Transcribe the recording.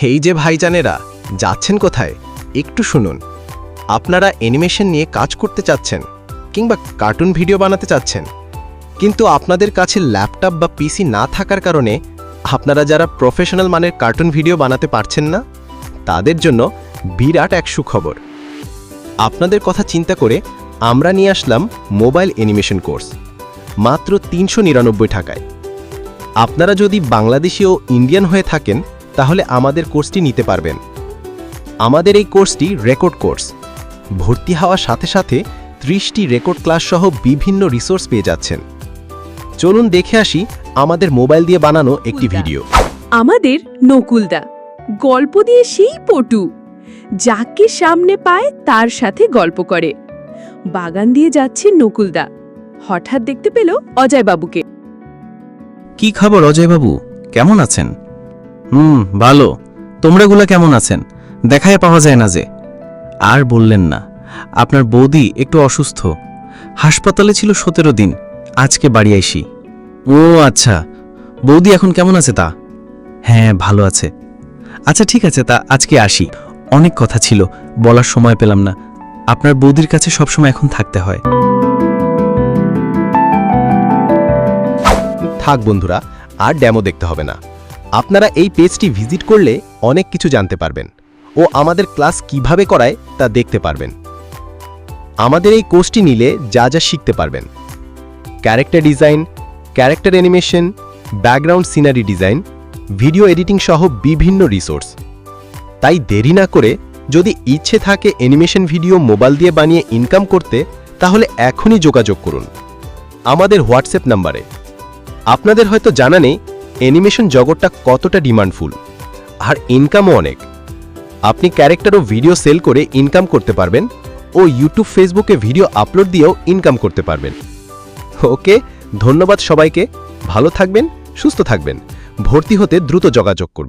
হেই যে ভাইজানেরা, যাচ্ছেন কোথায়? একটু শুনুন। আপনারা অ্যানিমেশন নিয়ে কাজ করতে চাচ্ছেন কিংবা কার্টুন ভিডিও বানাতে চাচ্ছেন, কিন্তু আপনাদের কাছে ল্যাপটপ বা পিসি না থাকার কারণে আপনারা যারা প্রফেশনাল মানের কার্টুন ভিডিও বানাতে পারছেন না, তাদের জন্য বিরাট এক সুখবর। আপনাদের কথা চিন্তা করে আমরা নিয়ে আসলাম মোবাইল অ্যানিমেশন কোর্স, মাত্র তিনশো নিরানব্বই টাকায়। আপনারা যদি বাংলাদেশি ও ইন্ডিয়ান হয়ে থাকেন তাহলে আমাদের কোর্সটি নিতে পারবেন। আমাদের এই কোর্সটি রেকর্ড কোর্স। ভর্তি হওয়ার সাথে সাথে ত্রিশটি রেকর্ড ক্লাস সহ বিভিন্ন রিসোর্স পেয়ে যাচ্ছেন। চলুন দেখে আসি আমাদের মোবাইল দিয়ে বানানো একটি ভিডিও। আমাদের নকুলদা। গল্প দিয়ে সেই পটু। যাকে সামনে পায় তার সাথে গল্প করে। বাগান দিয়ে যাচ্ছে নকুলদা। হঠাৎ দেখতে পেল অজয় বাবুকে কি খবর অজয়বাবু? কেমন আছেন? হুম, ভালো। তোমরাগুলা কেমন আছেন? দেখায় পাওয়া যায় না যে। আর বললেন না। আপনার বৌদি একটু অসুস্থ। হাসপাতালে ছিল সতেরো দিন। আজকে বাড়ি আইসি। ও আচ্ছা। বৌদি এখন কেমন আছে তা? হ্যাঁ ভালো আছে। আচ্ছা ঠিক আছে, তা আজকে আসি। অনেক কথা ছিল, বলার সময় পেলাম না। আপনার বৌদির কাছে সবসময় এখন থাকতে হয়। থাক বন্ধুরা, আর ড্যামো দেখতে হবে না। আপনারা এই পেজটি ভিজিট করলে অনেক কিছু জানতে পারবেন ও আমাদের ক্লাস কীভাবে করায় তা দেখতে পারবেন। আমাদের এই কোর্সটি নিলে যা যা শিখতে পারবেন। Character design, character animation, background scenery design, video editing সহ বিভিন্ন রিসোর্স। তাই দেরি না করে যদি ইচ্ছে থাকে অ্যানিমেশন ভিডিও মোবাইল দিয়ে বানিয়ে ইনকাম করতে, তাহলে এখনই যোগাযোগ করুন। আমাদের হোয়াটসঅ্যাপ নাম্বারে। আপনাদের হয়তো জানা নেই অ্যানিমেশন জগৎটা কতটা ডিমান্ডফুল? আর ইনকামও অনেক। আপনি ক্যারেক্টার ও ভিডিও সেল করে ইনকাম করতে পারবেন ও ইউটিউব ফেসবুকে ভিডিও আপলোড দিয়েও ইনকাম করতে পারবেন। ওকে, ধন্যবাদ সবাইকে। ভালো থাকবেন, সুস্থ থাকবেন। ভর্তি হতে দ্রুত যোগাযোগ করবেন